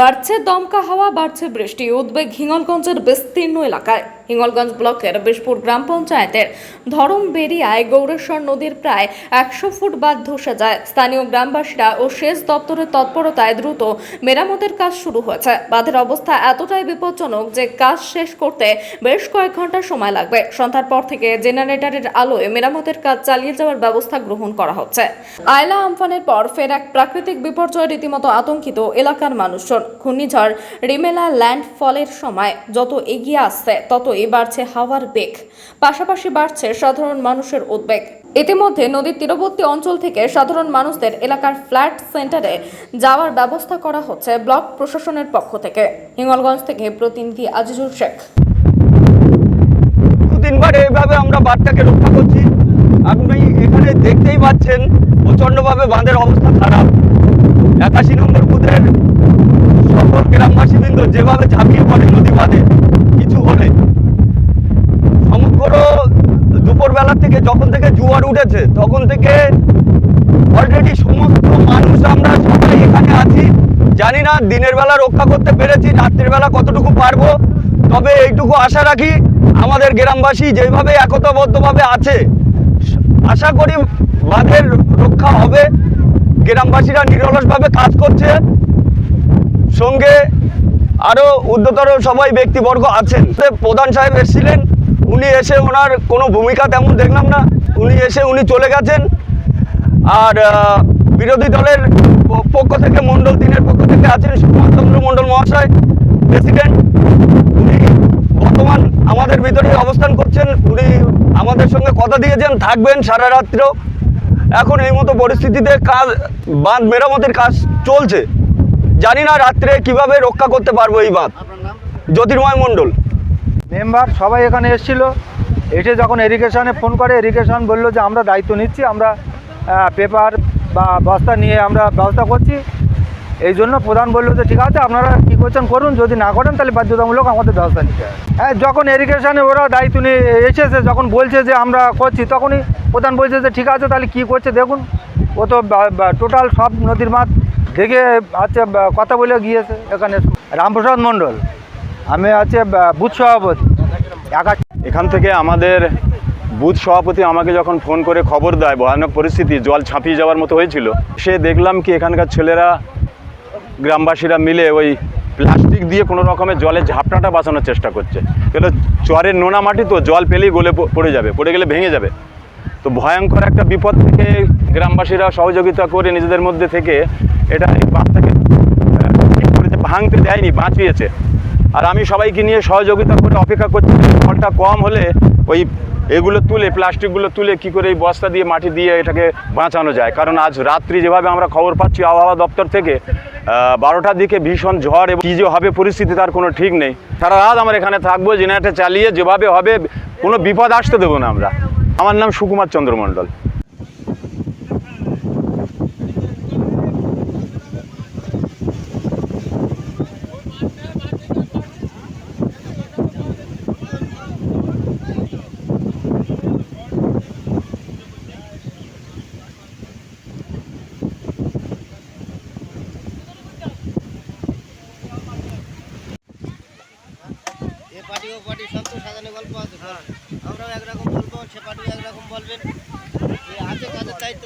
বাড়ছে দমকা হাওয়া বাড়ছে বৃষ্টি। উদ্বেগ হিঙ্গলগঞ্জের বিস্তীর্ণ এলাকায়। হিঙ্গলগঞ্জ ব্লকের বিশপুর গ্রাম পঞ্চায়েতের ধরমবেরিয়ায় গৌরেশ্বর নদীর প্রায় একশো ফুট বাঁধ ধসে যায়। স্থানীয় গ্রামবাসীরা ও সেচ দপ্তরের তৎপরতায় দ্রুত মেরামতের কাজ শুরু হয়েছে। বাঁধের অবস্থা এতটাই বিপজ্জনক যে কাজ শেষ করতে বেশ কয়েক ঘণ্টা সময় লাগবে। সন্ধ্যার পর থেকে জেনারেটরের আলোয় মেরামতের কাজ চালিয়ে যাওয়ার ব্যবস্থা গ্রহণ করা হচ্ছে। আয়লা আমফানের পর ফের এক প্রাকৃতিক বিপর্যয় রীতিমতো আতঙ্কিত এলাকার মানুষজন। ঘূর্ণিঝড় রিমেলা ল্যান্ডফলের সময় যত এগিয়ে আসছে, ততই বাড়ছে হাওয়ার বেগ। পাশাপাশি বাড়ছে সাধারণ মানুষের উদ্বেগ। ইতিমধ্যে নদীর তীরবর্তী অঞ্চল থেকে সাধারণ মানুষদের এলাকার ফ্ল্যাট সেন্টারে যাওয়ার ব্যবস্থা করা হচ্ছে ব্লক প্রশাসনের পক্ষ থেকে। হিঙ্গলগঞ্জ থেকে প্রতিনিধি আজিজুল শেখ। দু তিনবার এইভাবে আমরা বাঁধটাকে রক্ষা করছি। আপনি এখানে দেখতেই পাচ্ছেন প্রচণ্ডভাবে বাঁধের অবস্থা খারাপ। একাশি নম্বর বুথের সকল গ্রামবাসীবৃন্দ যেভাবে ঝাঁপিয়ে পড়ে নদী বাঁধে দুপুরবেলা থেকে যখন থেকে জোয়ার উঠেছে, তখন থেকে অলরেডি সমস্ত মানুষ আমরা সবাই এখানে আছি। জানি না দিনের বেলা রক্ষা করতে পেরেছি, রাত্রির বেলা কতটুকু পারব, তবে এইটুকু আশা রাখি আমাদের গ্রামবাসী যেভাবে একতাবদ্ধভাবে আছে, আশা করি বাঁধের রক্ষা হবে। গ্রামবাসীরা নিরলসভাবে কাজ করছে। সঙ্গে আরও উদ্যতর সবাই ব্যক্তিবর্গ আছেন। প্রধান সাহেব এসেছিলেন উনি এসে ওনার কোনো ভূমিকা তেমন দেখলাম না। উনি এসে উনি চলে গেছেন। আর বিরোধী দলের পক্ষ থেকে মণ্ডল, দিনের পক্ষ থেকে আছেন সুভাষচন্দ্র মণ্ডল মহাশয়, প্রেসিডেন্ট। উনি বর্তমান আমাদের ভিতরে অবস্থান করছেন। উনি আমাদের সঙ্গে কথা দিয়েছেন, থাকবেন সারা রাত্রেও এখন এই মতো পরিস্থিতিতে কাজ, বাঁধ মেরামতের কাজ চলছে। জানি না রাত্রে কীভাবে রক্ষা করতে পারব এই বাঁধ। জ্যোতির্ময় মণ্ডল। মেম্বার সবাই এখানে এসেছিল। এসে যখন এরিগেশনে ফোন করে, এরিগেশন বলল যে আমরা দায়িত্ব নিচ্ছি, আমরা পেপার বা বস্তা নিয়ে আমরা ব্যবস্থা করছি। এই জন্য প্রধান বলল যে ঠিক আছে, আপনারা কী করছেন করুন, যদি না করেন তাহলে বাধ্যতামূলক আমাদের ব্যবস্থা নিতে হ্যাঁ যখন এরিগেশনে ওরা দায়িত্ব নিয়ে এসেছে, যখন বলছে যে আমরা করছি, তখনই প্রধান বলছে যে ঠিক আছে, তাহলে কী করছে দেখুন। ও তো টোটাল সব নদীর মাছ দেখে আছে কথা বলে গিয়েছে এখানে। রামপ্রসাদ মণ্ডল। আমি আছে বুথ সভাপতি। এখান থেকে আমাদের বুথ সভাপতি আমাকে যখন ফোন করে খবর দেয়, ভয়ানক পরিস্থিতি, জল ছাপিয়ে যাওয়ার মতো হয়েছিল, সে দেখলাম কি এখানকার ছেলেরা, গ্রামবাসীরা মিলে ওই প্লাস্টিক দিয়ে কোনো রকমের জলের ঝাপটাটা বাঁচানোর চেষ্টা করছে। কেন চরের নোনা মাটি তো, জল পেলেই গলে পড়ে যাবে, পড়ে গেলে ভেঙে যাবে। তো ভয়ঙ্কর একটা বিপদ থেকে গ্রামবাসীরা সহযোগিতা করে নিজেদের মধ্যে থেকে এটা এই বাঁধটাকে ভাঙতে দেয়নি, বাঁচিয়েছে। আর আমি সবাইকে নিয়ে সহযোগিতা করে অপেক্ষা করছি ফলটা কম হলে ওই এগুলো তুলে, প্লাস্টিকগুলো তুলে কি করে এই বস্তা দিয়ে, মাটি দিয়ে এটাকে বাঁচানো যায়। কারণ আজ রাত্রি যেভাবে আমরা খবর পাচ্ছি, আবহাওয়া দপ্তর থেকে বারোটার দিকে ভীষণ ঝড় এবং কী যে হবে পরিস্থিতি তার কোনো ঠিক নেই। সারা রাত আমরা এখানে থাকব, জেনারেটর চালিয়ে যেভাবে হবে, কোনো বিপদ আসতে দেবো না আমরা। আমার নাম সুকুমার চন্দ্র মণ্ডল। পার্টি ও পার্টি, সব তো সাজানো গল্প আছে। আমরাও একরকম বলব, সে পার্টি একরকম বলবেন। আছে কাজের দায়িত্ব